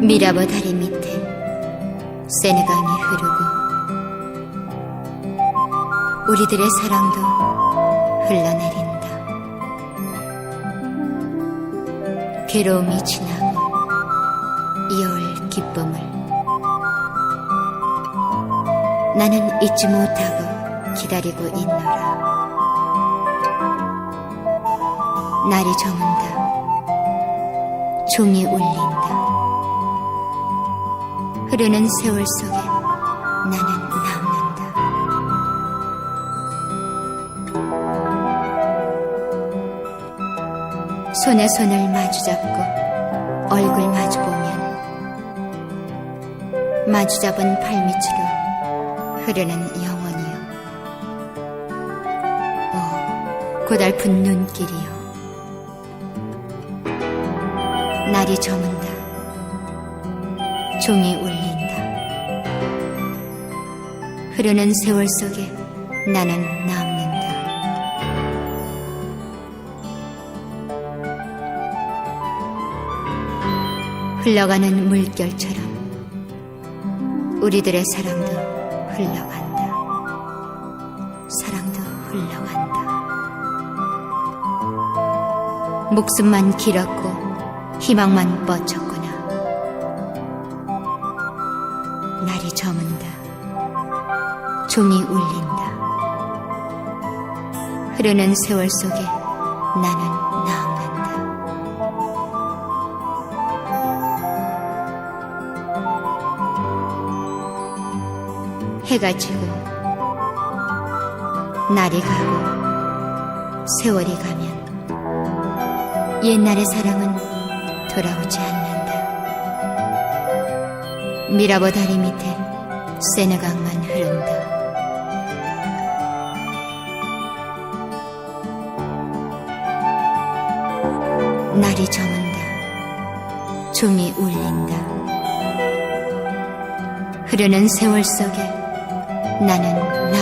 미라버 다리 밑에 세느강이 흐르고 우리들의 사랑도 흘러내린다. 괴로움이 지나고 이어올 기쁨을 나는 잊지 못하고 기다리고 있노라. 날이 저문다. 종이 울린다. 흐르는 세월 속에 나는 남는다. 손에 손을 마주잡고 얼굴 마주보면 마주잡은 발밑으로 흐르는 영원이요. 오, 고달픈 눈길이요. 날이 저문다. 종이 울린다. 흐르는 세월 속에 나는 남는다. 흘러가는 물결처럼 우리들의 사랑도 흘러간다. 사랑도 흘러간다. 목숨만 길었고 희망만 뻗쳤구나. 날이 저문다. 종이 울린다. 흐르는 세월 속에 나는 남는다. 해가 지고 날이 가고 세월이 가면 옛날의 사랑은 돌아오지 않는다. 미라버 다리 밑에 세느강만 흐른다. 날이 저문다. 종이 울린다. 흐르는 세월 속에 나는 나